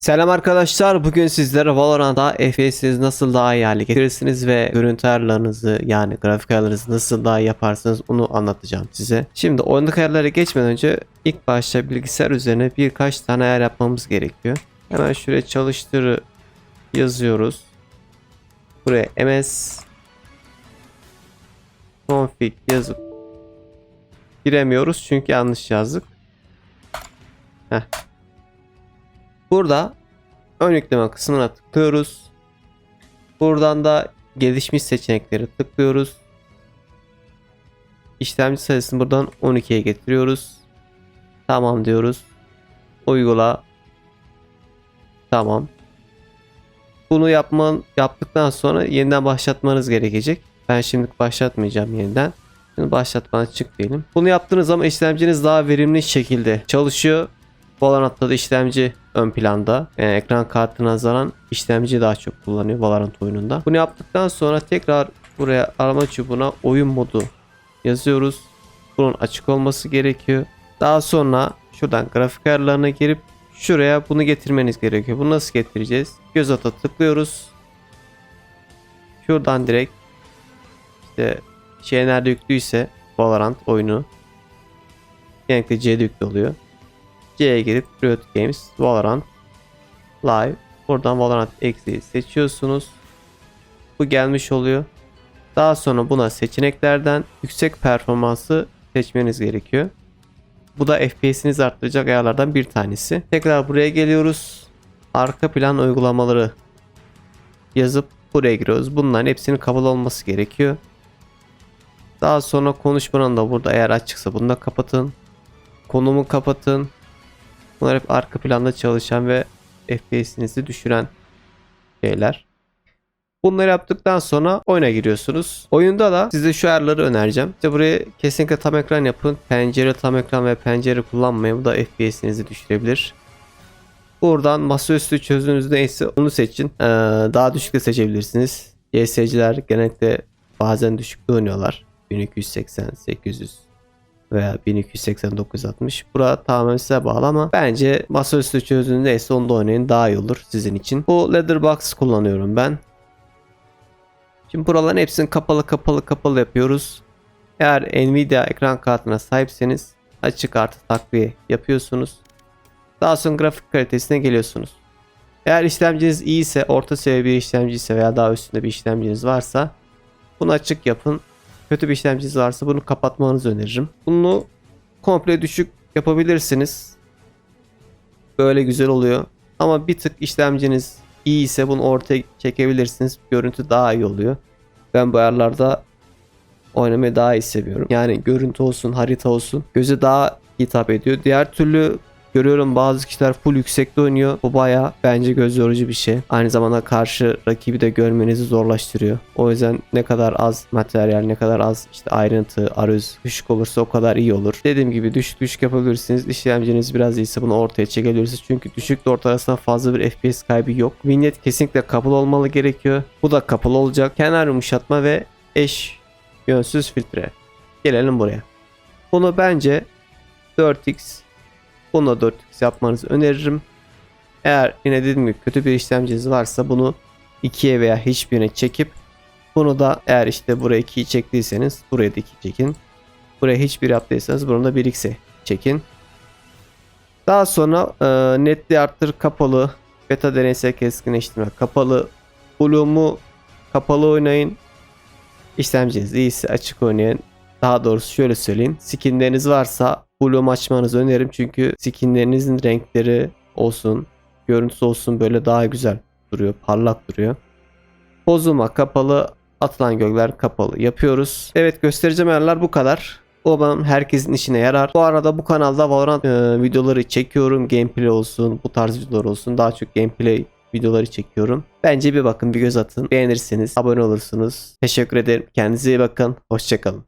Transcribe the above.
Selam arkadaşlar. Bugün sizlere Valorant'ta FPS'inizi nasıl daha iyi hale getirirsiniz ve görüntü ayarlarınızı yani grafik ayarlarınızı nasıl daha iyi yaparsınız onu anlatacağım size. Şimdi oyundaki ayarlara geçmeden önce ilk başta bilgisayar üzerine birkaç tane ayar yapmamız gerekiyor. Hemen şuraya çalıştırı yazıyoruz. Buraya ms config yazıp giremiyoruz çünkü yanlış yazdık. Heh. Burada ön yükleme kısmına tıklıyoruz. Buradan da gelişmiş seçenekleri tıklıyoruz. İşlemci sayısını buradan 12'ye getiriyoruz. Tamam diyoruz. Uygula. Tamam. Bunu yapman yaptıktan sonra yeniden başlatmanız gerekecek. Ben şimdi başlatmayacağım yeniden. Şimdi başlatmadan çık diyelim. Bunu yaptığınız zaman işlemciniz daha verimli şekilde çalışıyor. Valorant'ta da işlemci ön planda. Yani ekran kartına nazaran işlemci daha çok kullanıyor Valorant oyununda. Bunu yaptıktan sonra tekrar buraya arama çubuğuna oyun modu yazıyoruz. Bunun açık olması gerekiyor. Daha sonra şuradan grafik ayarlarına girip şuraya bunu getirmeniz gerekiyor. Bunu nasıl getireceğiz? Göz ata tıklıyoruz. Şuradan direkt işte şey nerede yüklüyse Valorant oyunu genellikle C'de yüklü oluyor. C'ye girip Riot Games, Valorant, Live. Buradan Valorant eksiği seçiyorsunuz. Bu gelmiş oluyor. Daha sonra buna seçeneklerden yüksek performansı seçmeniz gerekiyor. Bu da FPS'inizi arttıracak ayarlardan bir tanesi. Tekrar buraya geliyoruz. Arka plan uygulamaları yazıp buraya giriyoruz. Bunların hepsinin kabul olması gerekiyor. Daha sonra konuşmanın da burada eğer açıksa bunu da kapatın. Konumu kapatın. Bunlar hep arka planda çalışan ve FPS'inizi düşüren şeyler. Bunları yaptıktan sonra oyuna giriyorsunuz. Oyunda da size şu ayarları önereceğim. İşte buraya kesinlikle tam ekran yapın. Pencere tam ekran ve pencere kullanmayın. Bu da FPS'inizi düşürebilir. Buradan masaüstü çözünürlüğünüz neyse onu seçin. Ee, daha düşük de seçebilirsiniz. YS'ciler genellikle bazen düşükte oynuyorlar. 1280, 800 veya 1280-960. Bura tamamen size bağlı ama bence masaüstü çözünürlüğü neyse onda oynayın daha iyi olur sizin için. Bu Leatherbox kullanıyorum ben. Şimdi buraların hepsini kapalı kapalı kapalı yapıyoruz. Eğer Nvidia ekran kartına sahipseniz açık artı takviye yapıyorsunuz. Daha sonra grafik kalitesine geliyorsunuz. Eğer işlemciniz iyi ise, orta seviye bir işlemci ise veya daha üstünde bir işlemciniz varsa bunu açık yapın. Kötü bir işlemciniz varsa bunu kapatmanızı öneririm. Bunu komple düşük yapabilirsiniz. Böyle güzel oluyor. Ama bir tık işlemciniz iyi ise bunu ortaya çekebilirsiniz. Görüntü daha iyi oluyor. Ben bu ayarlarda oynamayı daha iyi seviyorum. Yani görüntü olsun, harita olsun göze daha hitap ediyor. Diğer türlü görüyorum bazı kişiler full yüksekte oynuyor. Bu baya bence göz yorucu bir şey. Aynı zamanda karşı rakibi de görmenizi zorlaştırıyor. O yüzden ne kadar az materyal, ne kadar az işte ayrıntı, aruz düşük olursa o kadar iyi olur. Dediğim gibi düşük düşük yapabilirsiniz. İşlemciniz biraz iyiyse bunu ortaya çekebilirsiniz. Çünkü düşükle orta arasında fazla bir FPS kaybı yok. Vignette kesinlikle kapalı olmalı gerekiyor. Bu da kapalı olacak. Kenar yumuşatma ve eş yönsüz filtre. Gelelim buraya. Bunu bence 4x bunu 4x yapmanızı öneririm. Eğer yine dediğim gibi kötü bir işlemciniz varsa bunu 2'ye veya hiçbirine çekip bunu da eğer işte buraya 2'yi çektiyseniz buraya da 2 çekin. Buraya hiçbir yaptıysanız bunu da 1x'e çekin. Daha sonra e, netli arttır kapalı beta deneysel keskinleştirme kapalı Bloom'u kapalı oynayın. İşlemciniz iyiyse açık oynayın. Daha doğrusu şöyle söyleyeyim. Skinleriniz varsa Bloom açmanızı öneririm. Çünkü skinlerinizin renkleri olsun, görüntüsü olsun böyle daha güzel duruyor. Parlak duruyor. Bozulma kapalı, atılan gölgeler kapalı yapıyoruz. Evet göstereceğim ayarlar bu kadar. Umarım herkesin işine yarar. Bu arada bu kanalda Valorant e, videoları çekiyorum. Gameplay olsun, bu tarz videolar olsun. Daha çok gameplay videoları çekiyorum. Bence bir bakın, bir göz atın. Beğenirseniz abone olursunuz. Teşekkür ederim. Kendinize iyi bakın. Hoşçakalın.